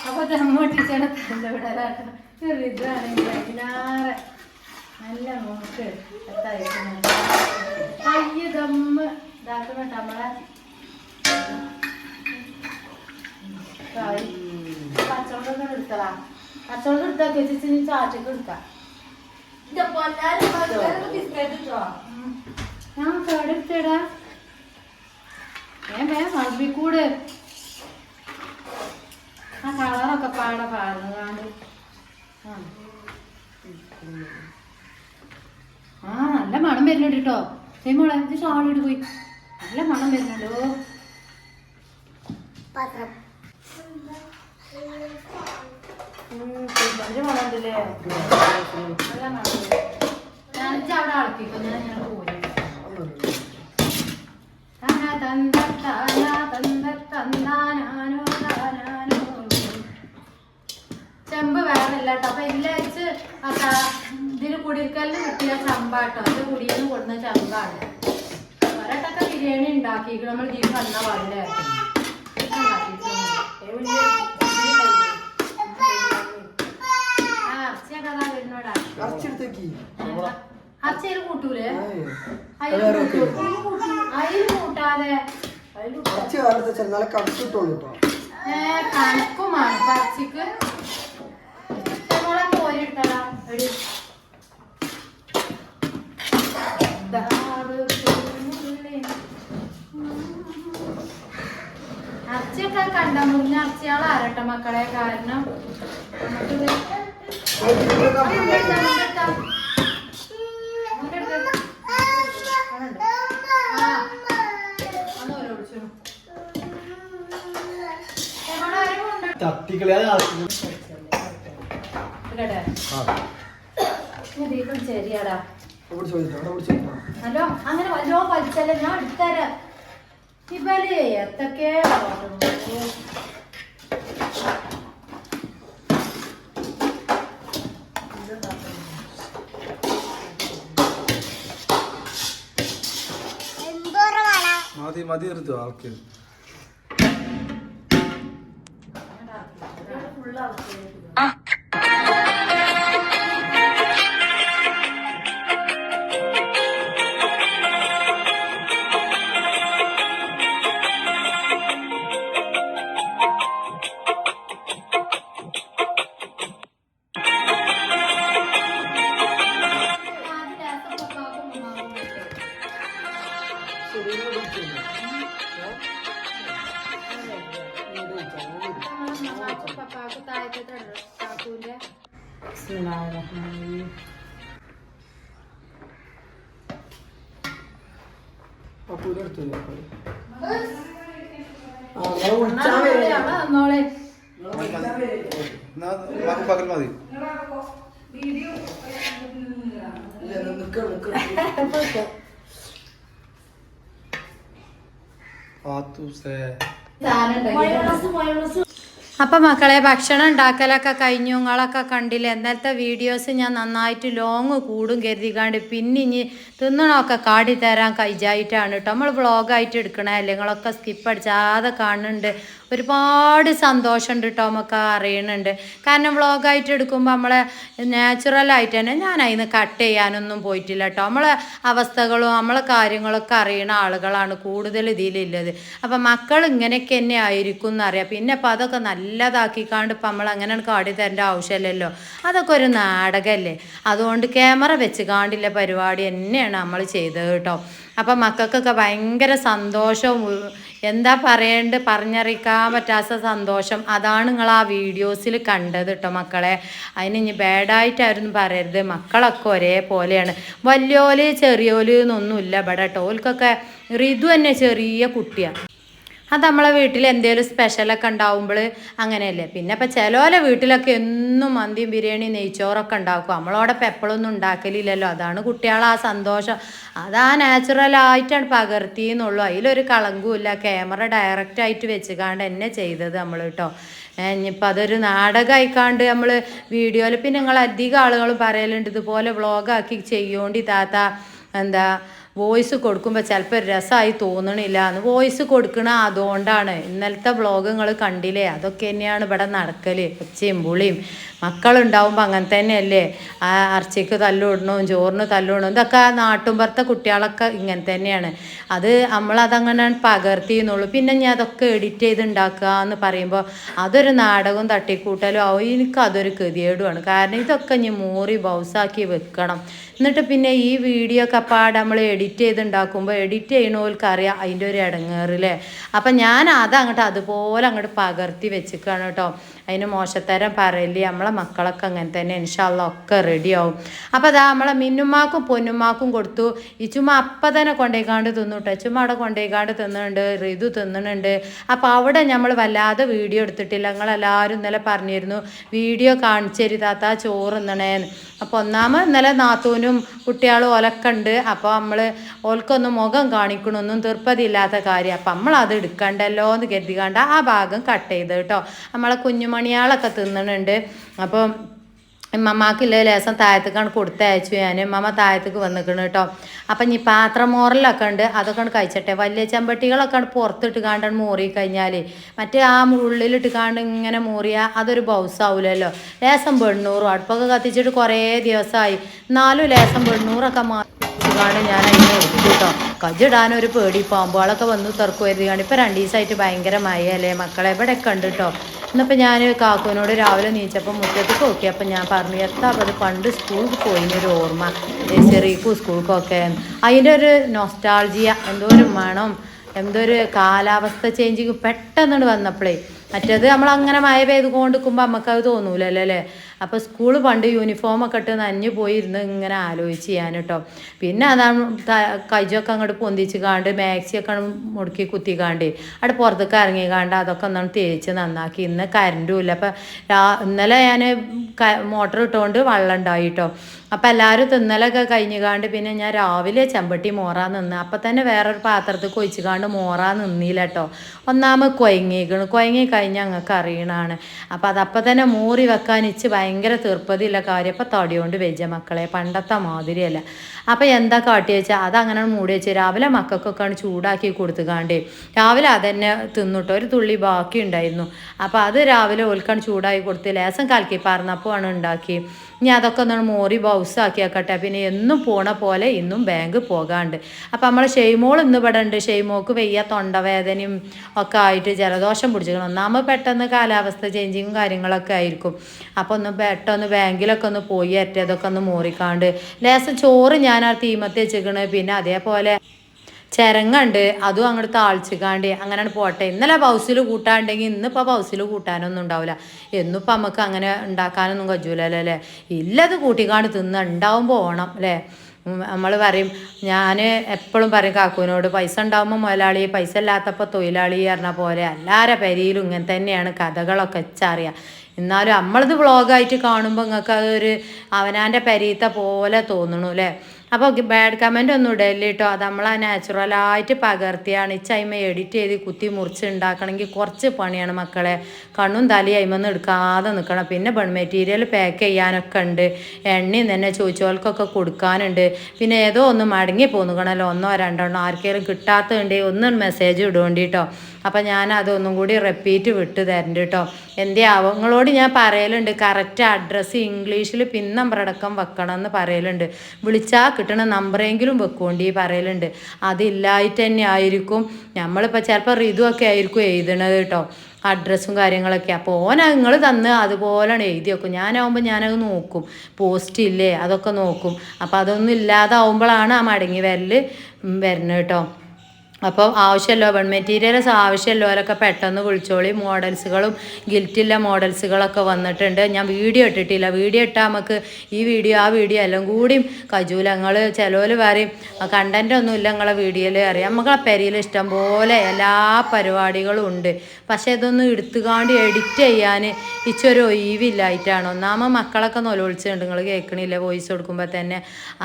അപ്പൊ ദമ്മൊട്ടിച്ചാണ് തല്ലവിടലാട്ടോ ചെറുതാണെങ്കിൽ അതിനാറെ നല്ല മോക്ക് എത്തായിരിക്കുന്നു കയ്യ് ദമ്മ്. ഇതാക്കുന്ന നമ്മളെ. പച്ചവെള്ളം എടുത്തടാ പച്ചവെള്ളം എടുത്താ കെച്ചിച്ച് ചാച്ചക്ക് എടുക്കാം. ഞാൻ കേടെടുത്തേടാ ഏ വേ മറബിക്കൂട് ആ കളറൊക്കെ പാടെ പാടുന്നതാണ്ട് ആ. ആ നല്ല മണം വരുന്നുണ്ട് കേട്ടോ. സൈമോളെ ഇത് ഷാളിട്ട് പോയി. നല്ല മണം വരുന്നുണ്ടോ നല്ല മണം ഞാൻ നല്ല മണം ഞാനിച്ച് അവിടെ അളക്കിക്കോ ഞാൻ ഞാൻ പോയി ചെമ്പ് വേറല്ല കേട്ടോ അപ്പൊ ഇല്ലച്ച് ഇതിന് കുടിക്കലിന് കിട്ടിയ ചമ്പാട്ടോ. അത് കുടിയിൽ കൊടുന്ന ചമ്പാണ്. ഒരട്ടൊക്കെ ബിരിയാണി ഉണ്ടാക്കി നമ്മൾ ജീവൻ വന്ന പാടില്ലേ? അർച്ചയൊക്കെ വരുന്നോടാ. അർച്ചയിൽ കൂട്ടൂലേ. അതിൽ കൂട്ടൂ അരച്ച് കാലത്ത് വെച്ചാൽ നല്ല കടുത്തിട്ടുള്ളൂ കേട്ടോ കണക്കുമാണ് പച്ചക്ക്. അരച്ചൊക്കെ കണ്ട മുറിഞ്ഞ അരച്ചയാൾ അരട്ട മക്കളെ? കാരണം നമുക്കിത് അത് ഇതിലൊക്കെ അങ്ങോട്ട് എടുത്താ, അങ്ങോട്ട് എടുത്താ. അങ്ങോട്ട് എടുത്താ. അതുണ്ട്. ആ. ഒന്ന് ഓരോ ഒഴിച്ചോ. എവിടെ ശരിയാടാ ചോദിച്ചോ ഹലോ അങ്ങനെ വല്ലോ വലിച്ചല്ലേ ഞാൻ എടുത്തരാം. ഇവൽ എത്തൊക്കെ മതി മതി എടുത്തു ആൾക്ക് അപ്പോൾ എടുത്തു തന്നോളെ എന്നാ മകൻ പകൽ മതി ഇല്ല നിൽക്കണം നിൽക്കണം പാത്തൂസേ അപ്പൊ മക്കളെ ഭക്ഷണം ഉണ്ടാക്കലൊക്കെ കഴിഞ്ഞു. നിങ്ങളൊക്കെ കണ്ടില്ല ഇന്നലത്തെ വീഡിയോസ് ഞാൻ നന്നായിട്ട് ലോങ് കൂടും കരുതിക്കാണ്ട് പിന്നെ ഇനി തിന്നണമൊക്കെ കാടി തരാൻ കൈജായിട്ടാണ് കേട്ടോ നമ്മൾ വ്ളോഗായിട്ട് എടുക്കണേ അല്ലേ നിങ്ങളൊക്കെ സ്കിപ്പ് അടിച്ചാതെ കാണുന്നുണ്ട്. ഒരുപാട് സന്തോഷമുണ്ട് കേട്ടോ നമുക്ക് അറിയണുണ്ട്. കാരണം വ്ളോഗായിട്ട് എടുക്കുമ്പോൾ നമ്മളെ നാച്ചുറലായിട്ട് തന്നെ ഞാൻ അതിന് കട്ട് ചെയ്യാനൊന്നും പോയിട്ടില്ല കേട്ടോ നമ്മളെ അവസ്ഥകളും നമ്മളെ കാര്യങ്ങളൊക്കെ അറിയണ ആളുകളാണ് കൂടുതൽ ഇതിലുള്ളത്. അപ്പം മക്കൾ ഇങ്ങനെയൊക്കെ തന്നെ ആയിരിക്കും എന്നറിയാം പിന്നെ അപ്പം അതൊക്കെ നല്ലതാക്കിക്കാണ്ട് ഇപ്പം നമ്മൾ അങ്ങനെ കാടി തരേണ്ട ആവശ്യമില്ലല്ലോ. അതൊക്കെ ഒരു നാടകമല്ലേ അതുകൊണ്ട് ക്യാമറ വെച്ച് കാണ്ടില്ല പരിപാടി തന്നെയാണ് നമ്മൾ ചെയ്തത് കേട്ടോ അപ്പം മക്കൾക്കൊക്കെ ഭയങ്കര സന്തോഷവും എന്താ പറയേണ്ട പറഞ്ഞറിയിക്കാൻ പറ്റാത്ത സന്തോഷം. അതാണ് നിങ്ങൾ ആ വീഡിയോസിൽ കണ്ടത് കേട്ടോ മക്കളെ. അതിന് ഇനി ബാഡായിട്ടായിരുന്നു പറയരുത്. മക്കളൊക്കെ ഒരേപോലെയാണ്. വലിയോൽ ചെറിയോൽ എന്നൊന്നുമില്ല. ഇവിടെ കേട്ടോ ഓൽക്കൊക്കെ ഋതു തന്നെ ചെറിയ കുട്ടിയാണ് അത് നമ്മളെ വീട്ടിൽ എന്തെങ്കിലും സ്പെഷ്യലൊക്കെ ഉണ്ടാവുമ്പോൾ അങ്ങനെയല്ലേ? പിന്നെ ഇപ്പം ചിലോലെ വീട്ടിലൊക്കെ എന്നും മന്തിയും ബിരിയാണി നെയ്ച്ചോറൊക്കെ ഉണ്ടാക്കും. നമ്മളോടൊപ്പം എപ്പോഴൊന്നും ഉണ്ടാക്കലില്ലല്ലോ. അതാണ് കുട്ടികളെ ആ സന്തോഷം. അതാ നാച്ചുറലായിട്ടാണ് പകർത്തി എന്നുള്ളൂ അതിലൊരു കളങ്കുമില്ല ക്യാമറ ഡയറക്റ്റായിട്ട് വെച്ചുകാണ്ട് എന്നെ ചെയ്തത് നമ്മൾ കേട്ടോ ഇനിയിപ്പോൾ അതൊരു നാടകമായിക്കാണ്ട് നമ്മൾ വീഡിയോയിൽ പിന്നെ നിങ്ങൾ അധികം ആളുകൾ പറയലുണ്ട്. ഇതുപോലെ വ്ളോഗാക്കി ചെയ്യോണ്ടി താത്ത എന്താ വോയിസ് കൊടുക്കുമ്പോൾ ചിലപ്പോൾ രസമായി തോന്നണില്ല. എന്ന് വോയിസ് കൊടുക്കണ അതുകൊണ്ടാണ്. ഇന്നലത്തെ വ്ളോഗ് കണ്ടില്ലേ? അതൊക്കെ തന്നെയാണ് ഇവിടെ നടക്കൽ ഒച്ചയും പുളിയും. മക്കളുണ്ടാവുമ്പോൾ അങ്ങനെ തന്നെയല്ലേ? ആ അർച്ചയ്ക്ക് തല്ലുവിടണവും ചോറിന് തല്ലുവിടണം. ഇതൊക്കെ നാട്ടുമ്പുറത്തെ കുട്ടികളൊക്കെ ഇങ്ങനെ തന്നെയാണ്. അത് നമ്മളതങ്ങനെ പകർത്തിയെന്നുള്ളൂ. പിന്നെ ഞാൻ അതൊക്കെ എഡിറ്റ് ചെയ്ത് ഉണ്ടാക്കുക എന്ന് പറയുമ്പോൾ അതൊരു നാടകവും തട്ടിക്കൂട്ടലും. ആവും എനിക്ക് അതൊരു കൃതിയേടുമാണ് കാരണം ഇതൊക്കെ ഞാൻ മൂറി ബൗസാക്കി വെക്കണം. എന്നിട്ട് പിന്നെ ഈ വീഡിയോ ഒക്കെ പാട് നമ്മൾ എഡിറ്റ് ചെയ്ത് ഉണ്ടാക്കുമ്പോൾ എഡിറ്റ് ചെയ്യണവർക്ക് അറിയാം അതിന്റെ ഒരു ഇടങ്ങേറില്ലേ അപ്പം ഞാൻ അത് അങ്ങോട്ട് അതുപോലെ അങ്ങോട്ട് പകർത്തി വെച്ചിക്കാണ് കേട്ടോ അതിന് മോശത്തരം പറയില്ലേ നമ്മളെ മക്കളൊക്കെ അങ്ങനെ തന്നെ ഇൻഷാല്ല ഒക്കെ റെഡിയാവും അപ്പോൾ അതാ നമ്മളെ മിന്നുമാക്കും പൊന്നുമാക്കും കൊടുത്തു. ഈ ചുമ അപ്പം തന്നെ കൊണ്ടേക്കാണ്ട് തിന്നു കേട്ടോ ചുമ അവിടെ കൊണ്ടേക്കാണ്ട് തിന്നുന്നുണ്ട് ഋതു തിന്നുന്നുണ്ട് അപ്പോൾ അവിടെ നമ്മൾ വല്ലാതെ വീഡിയോ എടുത്തിട്ടില്ല. നിങ്ങളെല്ലാവരും ഇന്നലെ പറഞ്ഞിരുന്നു വീഡിയോ കാണിച്ചരുതാത്ത ചോറ് തിന്നണേന്ന്. അപ്പോൾ ഒന്നാമത് ഇന്നലെ നാത്തൂനും കുട്ടികളും ഓലൊക്കെ അപ്പോൾ നമ്മൾ ഓൽക്കൊന്നും മുഖം കാണിക്കണമൊന്നും തീർപ്പതില്ലാത്ത കാര്യം. അപ്പം നമ്മൾ അത് എടുക്കണ്ടല്ലോ എന്ന് കരുതി കണ്ട ആ ഭാഗം കട്ട് ചെയ്ത് കേട്ടോ നമ്മളെ കുഞ്ഞുമണിയാളൊക്കെ തിന്നണുണ്ട്. അപ്പം മമ്മാക്കില്ല ലേസം താഴത്തേക്കാണ് കൊടുത്തയച്ചു ഞാൻ. ഇമ്മമ്മ താഴത്തേക്ക് വന്നിക്കണ് കേട്ടോ അപ്പം ഇനി പാത്രം മോറലൊക്കെ ഉണ്ട് അതൊക്കെ കഴിച്ചട്ടെ. വലിയ ചെമ്പട്ടികളൊക്കെ പുറത്തിട്ട് കാണ്ടാണ് മോറി കഴിഞ്ഞാൽ മറ്റേ ആ ഉള്ളിലിട്ട് കാണ്ട് ഇങ്ങനെ മോറിയാൽ അതൊരു ബൗസാവൂലല്ലോ ലേസം പെണ്ണൂറും അടുപ്പൊക്കെ കത്തിച്ചിട്ട് കുറേ ദിവസമായി എന്നാലും ലേസം പെണ്ണൂറൊക്കെ മാറിയാണ് ഞാൻ അതിനെ കേട്ടോ കജിടാൻ ഒരു പേടി പാമ്പുകളൊക്കെ വന്ന് തുറക്കുമായിരുന്നു ഇപ്പം രണ്ട് ദിവസമായിട്ട് ഭയങ്കരമായി അല്ലേ മക്കളെ? എവിടെയൊക്കെ ഉണ്ട് കേട്ടോ ഇന്നിപ്പോൾ ഞാൻ കാക്കുവിനോട് രാവിലെ നീച്ചപ്പോൾ മുറ്റത്തേക്ക് നോക്കി അപ്പം ഞാൻ പറഞ്ഞു എത്താ അത് പണ്ട് സ്കൂളിൽ ഒരു ഓർമ്മ. ചെറിയക്കും സ്കൂൾക്കൊക്കെ. അതിന്റെ ഒരു നൊസ്റ്റാൾജിയ എന്തോ ഒരു മണം എന്തോ ഒരു കാലാവസ്ഥ ചേഞ്ചിങ് പെട്ടെന്ന് വന്നപ്പോഴേ മറ്റേത് നമ്മൾ അങ്ങനെ മഴ പെയ്ത് കൊണ്ടിരിക്കുമ്പോൾ നമുക്കത് തോന്നൂലല്ലോ അല്ലേ? അപ്പോൾ സ്കൂൾ പണ്ട് യൂണിഫോം യൂണിഫോമൊക്കെ ഇട്ട് നനഞ്ഞു പോയിരുന്ന് ഇങ്ങനെ ആലോചിച്ച് ചെയ്യാൻ കേട്ടോ. പിന്നെ അതാണ് കൈജൊക്കെ അങ്ങോട്ട് പൊന്തിച്ച് കാണ്ട് മാക്സിയൊക്കെ മുടക്കി കുത്തി കാണ്ട് അവിടെ പുറത്തേക്ക് ഇറങ്ങി കാണ്ട് അതൊക്കെ ഒന്നാണ് തേച്ച് നന്നാക്കി. ഇന്ന് കരണ്ടും ഇല്ല. അപ്പം ഇന്നലെ ഞാൻ മോട്ടർ ഇട്ടുകൊണ്ട് വെള്ളം ഉണ്ടായി കേട്ടോ. അപ്പം എല്ലാവരും തിന്നലൊക്കെ കഴിഞ്ഞ് കാണ്ട് പിന്നെ ഞാൻ രാവിലെ ചെമ്പട്ടി മോറാൻ നിന്ന്. അപ്പം തന്നെ വേറൊരു പാത്രത്തിൽ കൊഴിച്ച് കാണ്ട് മോറാൻ നിന്നില്ല കേട്ടോ ഒന്നാമത് കൊയങ്ങിക്കണ് കൊയങ്ങി കഴിഞ്ഞ് ഞങ്ങൾക്ക് അറിയണാണ്. അപ്പം അതപ്പം തന്നെ മൂറി വെക്കാൻ ഇച്ച് ഭയങ്കര തീർപ്പതിയുള്ള കാര്യം. അപ്പം തടിയോണ്ട് വെച്ച മക്കളെ പണ്ടത്തെ മാതിരിയല്ല. അപ്പം എന്താ കാട്ടി വെച്ചാൽ അതങ്ങനെ മൂടി വെച്ച് രാവിലെ മക്കൾക്കൊക്കെ ആണ് ചൂടാക്കി കൊടുത്തു കാണ്ടി രാവിലെ അതന്നെ തിന്നുട്ടോ. ഒരു തുള്ളി ബാക്കി ഉണ്ടായിരുന്നു അപ്പോൾ അത് രാവിലെ ഓൽക്കാണ് ചൂടാക്കി കൊടുത്ത് ലേസം കലക്കി പറഞ്ഞപ്പോൾ ആണ് ഉണ്ടാക്കി ഇനി അതൊക്കെ ഒന്ന് മോറി ബൗസാക്കി ആക്കട്ടെ പിന്നെ എന്നും പോണ പോലെ ഇന്നും ബാങ്ക് പോകാണ്ട്. അപ്പം നമ്മൾ ഷെയ്മോൾ ഇന്ന് ഇവിടെ ഉണ്ട്. ഷെയ്മോക്ക് വയ്യ തൊണ്ടവേദനയും ഒക്കെ ആയിട്ട് ജലദോഷം പിടിച്ചിരിക്കണം ഒന്നാമത് പെട്ടെന്ന് കാലാവസ്ഥ ചേഞ്ചിങ്ങും കാര്യങ്ങളൊക്കെ ആയിരിക്കും. അപ്പോൾ ഒന്ന് പെട്ടെന്ന് ബാങ്കിലൊക്കെ ഒന്ന് പോയി അറ്റതൊക്കെ ഒന്ന് മോറിക്കാണ്ട്. ലേസം ചോറ് ഞാൻ ആ തീമത്ത് വെച്ചിരിക്കണേ. പിന്നെ അതേപോലെ ചിരങ്ങുണ്ട് അതും അങ്ങോട്ട് താഴ്ചക്കാണ്ട് അങ്ങനെയാണ് പോട്ടെ ഇന്നലെ പൗസിൽ കൂട്ടാണ്ടെങ്കിൽ ഇന്നിപ്പോൾ പൗസിൽ കൂട്ടാനൊന്നും ഉണ്ടാവില്ല. എന്നിപ്പോൾ നമുക്ക് അങ്ങനെ ഉണ്ടാക്കാനൊന്നും കഴിയൂലല്ലോ അല്ലേ ഇല്ലത് കൂട്ടിക്കാണ്ട് തിന്ന് ഉണ്ടാവുമ്പോൾ ഓണം അല്ലേ? നമ്മൾ പറയും ഞാൻ എപ്പോഴും പറയും കാക്കുവിനോട് പൈസ ഉണ്ടാകുമ്പോൾ മുതലാളി പൈസ ഇല്ലാത്തപ്പോൾ തൊഴിലാളി പറഞ്ഞ പോലെ എല്ലാവരുടെ പെരിയിലും ഇങ്ങനെ തന്നെയാണ് കഥകളൊക്കെ വെച്ചറിയാം. എന്നാലും നമ്മളിത് വ്ളോഗായിട്ട് കാണുമ്പോൾ നിങ്ങൾക്ക് അതൊരു അവനാന്റെ പെരീത്തെ പോലെ തോന്നണു അല്ലേ? അപ്പോൾ ബാഡ് കമന്റ് ഒന്നും ഇടല്ലേ കേട്ടോ അത് നമ്മൾ ആ നാച്ചുറലായിട്ട് പകർത്തിയാണ്. ഈ ചൈമ എഡിറ്റ് ചെയ്ത് കുത്തി മുറിച്ച് ഉണ്ടാക്കണമെങ്കിൽ കുറച്ച് പണിയാണ് മക്കളെ. കണ്ണും തലയും അയിമൊന്നും എടുക്കാതെ നിൽക്കണം പിന്നെ ബൺ മെറ്റീരിയൽ പാക്ക് ചെയ്യാനൊക്കെ ഉണ്ട് എണ്ണയും തന്നെ ചോദിച്ചവർക്കൊക്കെ കൊടുക്കാനുണ്ട്. പിന്നെ ഏതോ ഒന്ന് മടങ്ങി പോന്നുകണല്ലോ ഒന്നോ രണ്ടെണ്ണോ ആർക്കെങ്കിലും കിട്ടാത്തതുണ്ടെങ്കിൽ ഒന്ന് മെസ്സേജ് ഇടുവേണ്ടി കേട്ടോ അപ്പം ഞാൻ അതൊന്നും കൂടി റിപ്പീറ്റ് വിട്ട് തരണ്ട് കേട്ടോ എന്തേ ആവും? നിങ്ങളോട് ഞാൻ പറയലുണ്ട്. കറക്റ്റ് അഡ്രസ്സ് ഇംഗ്ലീഷിൽ അടക്കം വെക്കണം എന്ന് പറയലുണ്ട്. വിളിച്ചാൽ കിട്ടണ നമ്പറെങ്കിലും വെക്കുകൊണ്ട് ഈ പറയലുണ്ട്. അതില്ലായിട്ട് തന്നെ ആയിരിക്കും നമ്മളിപ്പോൾ ചിലപ്പോൾ റിതു ഒക്കെ ആയിരിക്കും എഴുതണത് കേട്ടോ അഡ്രസ്സും കാര്യങ്ങളൊക്കെ. അപ്പോൾ ഓന നിങ്ങൾ തന്ന് അതുപോലെയാണ് എഴുതി വെക്കും. ഞാനാവുമ്പോൾ ഞാനത് നോക്കും. പോസ്റ്റ് ഇല്ലേ? അതൊക്കെ നോക്കും. അപ്പോൾ അതൊന്നും ഇല്ലാതാവുമ്പോഴാണ് ആ മടങ്ങി വരൽ വരുന്നത് കേട്ടോ അപ്പോൾ ആവശ്യമല്ലോ വൺ മെറ്റീരിയൽസ് ആവശ്യമുള്ളവരൊക്കെ പെട്ടെന്ന് വിളിച്ചോളി. മോഡൽസുകളും ഗിൽറ്റില്ല മോഡൽസുകളൊക്കെ വന്നിട്ടുണ്ട്. ഞാൻ വീഡിയോ ഇട്ടിട്ടില്ല. വീഡിയോ ഇട്ടാൽ നമുക്ക് ഈ വീഡിയോ ആ വീഡിയോ എല്ലാം കൂടിയും കജൂലങ്ങൾ ചിലവിൽ പറയും കണ്ടന്റ് ഒന്നുമില്ല നിങ്ങളെ വീഡിയോയിൽ അറിയാം നമുക്ക് ആ പെരിയിൽ ഇഷ്ടം പോലെ എല്ലാ പരിപാടികളും ഉണ്ട്. പക്ഷേ ഇതൊന്നും എടുത്തുകാണ്ട് എഡിറ്റ് ചെയ്യാൻ ഇച്ചൊരു ഒഴിവില്ലായിട്ടാണ്. ഒന്നാമത് മക്കളൊക്കെ നൊലൊളിച്ചുണ്ട് നിങ്ങൾ കേൾക്കണില്ല വോയിസ് കൊടുക്കുമ്പോൾ തന്നെ.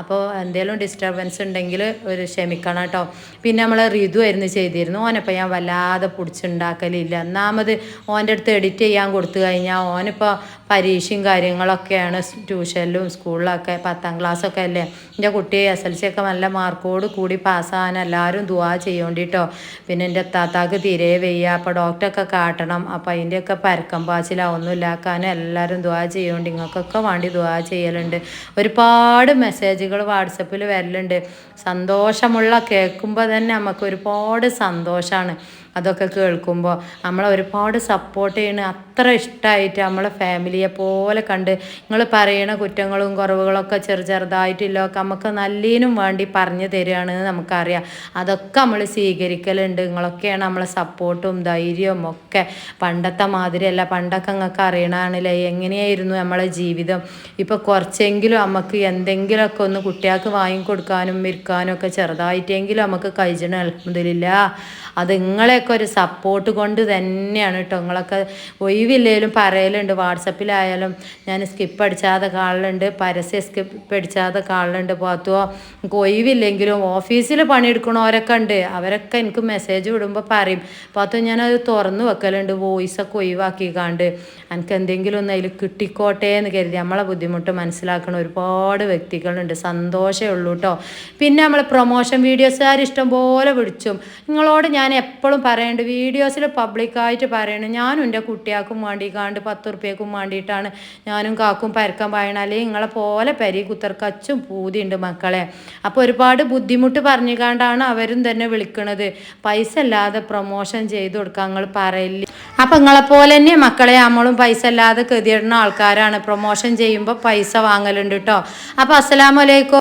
അപ്പോൾ എന്തെങ്കിലും ഡിസ്റ്റർബൻസ് ഉണ്ടെങ്കിൽ ഒരു ക്ഷമിക്കണം കേട്ടോ. പിന്നെ നമ്മൾ ഋതു ആയിരുന്നു ചെയ്തിരുന്നു ഓനപ്പോൾ ഞാൻ വല്ലാതെ പിടിച്ചുണ്ടാക്കലില്ല. ഒന്നാമത് ഓന്റെ അടുത്ത് എഡിറ്റ് ചെയ്യാൻ കൊടുത്തു കഴിഞ്ഞാൽ ഓനിപ്പോൾ പരീക്ഷയും കാര്യങ്ങളൊക്കെയാണ് ട്യൂഷനിലും സ്കൂളിലൊക്കെ പത്താം ക്ലാസ്സൊക്കെ അല്ലേ? എന്റെ കുട്ടി എസ് എൽ സി ഒക്കെ നല്ല മാർക്കോട് കൂടി പാസ്സാകാൻ എല്ലാവരും ദുവാ ചെയ്യേണ്ടിട്ടോ. പിന്നെ എന്റെ താത്താക്ക് തീരെ വയ്യ. അപ്പോൾ ഡോക്ടറൊക്കെ കാട്ടണം. അപ്പോൾ അതിന്റെയൊക്കെ പരക്കം പാച്ചിലാവൊന്നും ഇല്ലാക്കാനും എല്ലാവരും ദുവാ ചെയ്യേണ്ടി നിങ്ങൾക്കൊക്കെ വേണ്ടി ദുവാ ചെയ്യലുണ്ട്. ഒരുപാട് മെസ്സേജുകൾ വാട്സപ്പിൽ വരലുണ്ട്. സന്തോഷമുള്ള കേൾക്കുമ്പോൾ തന്നെ നമുക്ക് ഒരുപാട് സന്തോഷമാണ് അതൊക്കെ കേൾക്കുമ്പോൾ നമ്മളെ ഒരുപാട് സപ്പോർട്ട് ചെയ്യണ. അത്ര ഇഷ്ടമായിട്ട് നമ്മളെ ഫാമിലിയെ പോലെ കണ്ട് നിങ്ങൾ പറയണ കുറ്റങ്ങളും കുറവുകളൊക്കെ ചെറു ചെറുതായിട്ടില്ലൊക്കെ നമുക്ക് നല്ലതിനും വേണ്ടി പറഞ്ഞു തരികയാണെന്ന് നമുക്കറിയാം. അതൊക്കെ നമ്മൾ സ്വീകരിക്കലുണ്ട്. നിങ്ങളൊക്കെയാണ് നമ്മളെ സപ്പോർട്ടും ധൈര്യവും ഒക്കെ. പണ്ടത്തെ മാതിരിയല്ല. പണ്ടൊക്കെ നിങ്ങൾക്ക് അറിയണമാണല്ലേ എങ്ങനെയായിരുന്നു നമ്മളെ ജീവിതം? ഇപ്പോൾ കുറച്ചെങ്കിലും നമുക്ക് എന്തെങ്കിലുമൊക്കെ ഒന്ന് കുട്ടികൾക്ക് വാങ്ങിക്കൊടുക്കാനും വിൽക്കാനും ഒക്കെ ചെറുതായിട്ടെങ്കിലും നമുക്ക് കഴിച്ചണം അലഹമില്ല അത് നിങ്ങളെയൊക്കെ ഒരു സപ്പോർട്ട് കൊണ്ട് തന്നെയാണ് കേട്ടോ നിങ്ങളൊക്കെ ഒഴിവില്ലേലും പറയലുണ്ട്. വാട്സപ്പിലായാലും ഞാൻ സ്കിപ്പ് അടിച്ചാതെ കാണലുണ്ട്. പരസ്യം സ്കിപ്പ് അടിച്ചാതെ കാണലുണ്ട്. പോത്തുവോ എനിക്ക് ഒഴിവില്ലെങ്കിലും ഓഫീസിൽ പണിയെടുക്കണവരൊക്കെ ഉണ്ട്. അവരൊക്കെ എനിക്ക് മെസ്സേജ് വിടുമ്പോൾ പറയും. പാത്തു ഞാനത് തുറന്നു വെക്കലുണ്ട്. വോയിസൊക്കെ ഒഴിവാക്കി കാണ്ട് എനിക്ക് എന്തെങ്കിലും ഒന്ന് അതിൽ കിട്ടിക്കോട്ടെ എന്ന് കരുതി. നമ്മളെ ബുദ്ധിമുട്ട് മനസ്സിലാക്കുന്ന ഒരുപാട് വ്യക്തികളുണ്ട്. സന്തോഷമേ ഉള്ളൂ കേട്ടോ പിന്നെ നമ്മൾ പ്രൊമോഷൻ വീഡിയോസുകാർ ഇഷ്ടംപോലെ വിളിച്ചും. നിങ്ങളോട് ഞാൻ എപ്പോഴും പറയേണ്ട വീഡിയോസിൽ പബ്ലിക്കായിട്ട് പറയണം. ഞാനും എന്റെ കുട്ടിയാക്കും വേണ്ടി വേണ്ടിക്കാണ്ട് പത്ത് ഉറുപ്പ്യക്കും വേണ്ടിയിട്ടാണ് ഞാനും കാക്കും പരക്കം പറയണം അല്ലെങ്കിൽ നിങ്ങളെ പോലെ പരി കുത്തർക്കച്ചും പൂതിയുണ്ട് മക്കളെ. അപ്പോൾ ഒരുപാട് ബുദ്ധിമുട്ട് പറഞ്ഞുകൊണ്ടാണ് അവരും തന്നെ വിളിക്കണത്. പൈസ അല്ലാതെ പ്രൊമോഷൻ ചെയ്ത് കൊടുക്കാൻ നിങ്ങൾ പറയില്ല അപ്പം നിങ്ങളെ പോലെ തന്നെ മക്കളെ നമ്മളും പൈസ അല്ലാതെ കെതിയിടുന്ന ആൾക്കാരാണ്. പ്രൊമോഷൻ ചെയ്യുമ്പോൾ പൈസ വാങ്ങലുണ്ട് കേട്ടോ അപ്പോൾ അസ്സലാമലൈക്കും